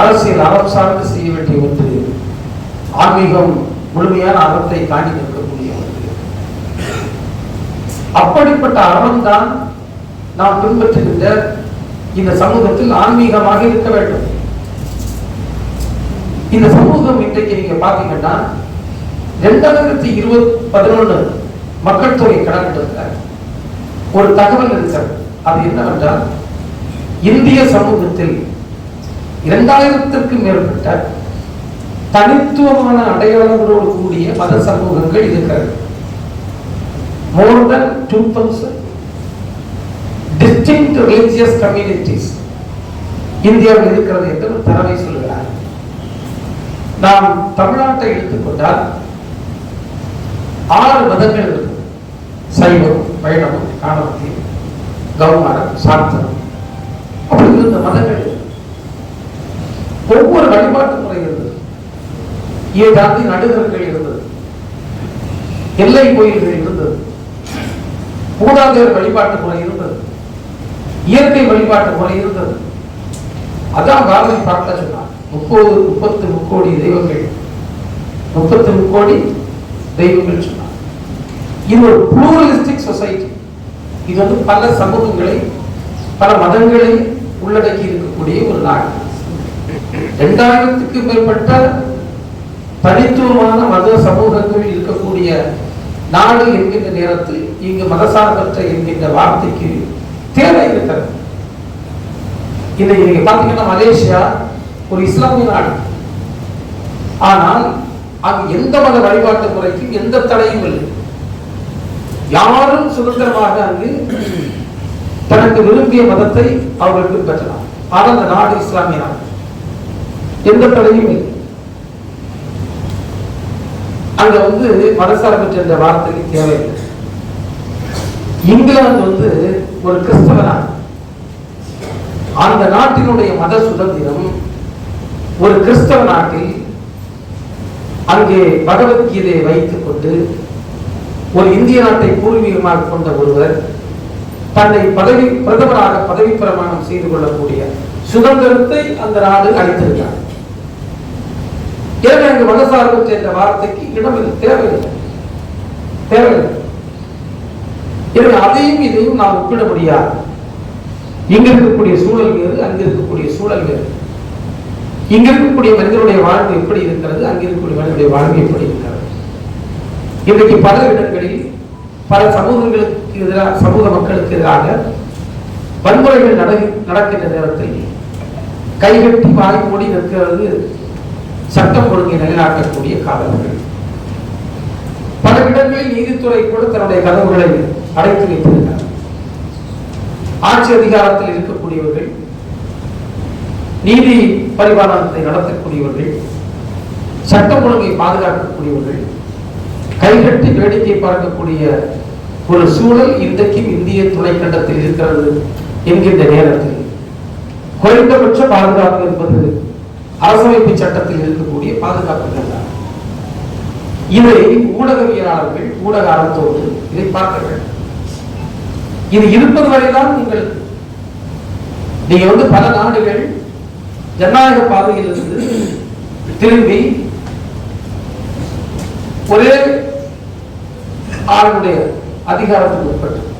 அரசியல் அறம் சார்ந்து செய்ய வேண்டிய ஒன்று ஆன்மீகம் முழுமையான அறத்தை தாண்டி நிற்கக்கூடிய ஒன்று. அப்படிப்பட்ட அறம் தான் நாம் பின்பற்றுகின்ற இந்த சமூகத்தில் ஆன்மீகமாக இருக்க வேண்டும். இந்த சமூகம் இன்றைக்கு நீங்க பாத்தீங்கன்னா ரெண்டாயிரத்தி இருபது பதினொன்று மக்கள் தொகை கணக்கெடுக்க ஒரு தகவல் இருக்கிறது. அது என்னவென்றால் இந்திய சமூகத்தில் இரண்டாயிரத்திற்கும் மேற்பட்ட தனித்துவமான அடையாளங்களோடு கூடிய மத சமூகங்கள் இருக்கிறது. More than two thousand distinct religious communities இந்தியாவில் இருக்கிறது என்று ஒரு தரவை சொல்கிறார். நாம் தமிழ்நாட்டை எடுத்துக்கொண்டால் ஆறு மதங்கள் இருக்கு சைவம் வைணவம் காணவத்தி கௌமாரம் சாந்தம் அப்படி இருந்த மதங்கள் இருக்கு. ஒவ்வொரு வழிபாட்டு முறை இருந்தது ஏதாந்தி நடுகர்கள் இருந்தது. எல்லை கோயில்கள் இருந்தது. மூதாதையர் வழிபாட்டு முறை இருந்தது. இயற்கை வழிபாட்டு முறை இருந்தது. அதான் பாரதி பாட்டில் சொன்னார். முப்பது முப்பத்து முக்கோடி தெய்வங்கள். முப்பத்து முக்கோடி தெய்வங்கள் சொன்னார். இது ஒரு புளூரலிஸ்டிக் சொசைட்டி இது வந்து பல சமூகங்களை பல மதங்களை உள்ளடக்கி இருக்கக்கூடிய ஒரு நாடு. இரண்டாயிரத்துக்கு மேற்பட்ட தனித்துவமான மத சமூகங்கள் இருக்கக்கூடிய நாடு என்கின்ற நேரத்தில் இங்கு மதசார்பற்ற என்கின்ற வார்த்தைக்கு தேவை இருக்கிறது. இதை நீங்க பாத்தீங்கன்னா மலேசியா ஒரு இஸ்லாமிய நாடு. ஆனால் அது எந்த மத வழிபாட்டு முறைக்கும் எந்த தடையும் இல்லை. யாரும் சுதந்திரமாக அங்கு தனக்கு விரும்பிய மதத்தை அவர்கள் பின்பற்றலாம். ஆனால் அந்த நாடு இஸ்லாமிய நாடு. எந்த தடையும் இல்லை. அங்க வந்து மதசார்பற்ற என்ற வார்த்தைக்கு தேவையில்லை இங்கிலாந்து வந்து ஒரு கிறிஸ்தவ நாடு அந்த நாட்டினுடைய மத சுதந்திரம் ஒரு கிறிஸ்தவ நாட்டில் அங்கே பகவத்கீதையை வைத்துக் கொண்டு ஒரு இந்திய நாட்டை பூர்வீகமாக கொண்ட ஒருவர் தன்னை பதவி பிரதமராக பதவி பிரமாணம் செய்து கொள்ளக்கூடிய சுதந்திரத்தை அந்த நாடு அளித்திருக்கிறார். எனக்கு அங்கு மதசார்பற்ற என்ற வார்த்தைக்கு இடம் இது. தேவையில்லை. தேவையில்லை. எனவே அதையும் இதையும் நாம் ஒப்பிட முடியாது. இங்க இருக்கக்கூடிய சூழல் வேறு அங்க இருக்கக்கூடிய சூழல் வேறு. இங்க இருக்கக்கூடிய மனிதனுடைய வாழ்வு எப்படி இருக்கிறது அங்க இருக்கக்கூடிய மனிதனுடைய வாழ்வு எப்படி இருக்கிறது? இன்றைக்கு பல இடங்களில் பல சமூகங்களுக்கு எதிராக சமூக மக்களுக்கு எதிராக வன்முறைகள் நடக்கின்ற நேரத்தில் கைகட்டி வாய் மூடி நிற்கிறது ஒழுங்கை நிலைநாட்டக்கூடிய காவலர்கள் பல இடங்களில் நீதித்துறை கூட தன்னுடைய கதவுகளை அடைத்து வைத்திருக்கிறார் ஆட்சி அதிகாரத்தில் இருக்கக்கூடியவர்கள் நீதி பரிபாலனத்தை நடத்தக்கூடியவர்கள் சட்டம் ஒழுங்கை பாதுகாக்கக்கூடியவர்கள் கைகட்டி வேடிக்கை பார்க்கக்கூடிய ஒரு சூழல் இன்றைக்கும் இந்திய துணைக்கண்டத்தில் இருக்கிறது என்கின்ற நேரத்தில். குறைந்தபட்ச பாதுகாப்பு என்பது அரசமைப்பு சட்டத்தில் இருக்கக்கூடிய பாதுகாப்பு இவரை இதை ஊடகவியலாளர்கள் ஊடக அறத்தோடு இதை பார்க்க வேண்டும் இது இருப்பது வரைதான் நீங்கள் நீங்க வந்து பல நாடுகள் ஜனநாயக பாதையிலிருந்து திரும்பி ஒரே ஆளுடைய அதிகாரத்துக்கு உட்பட்டு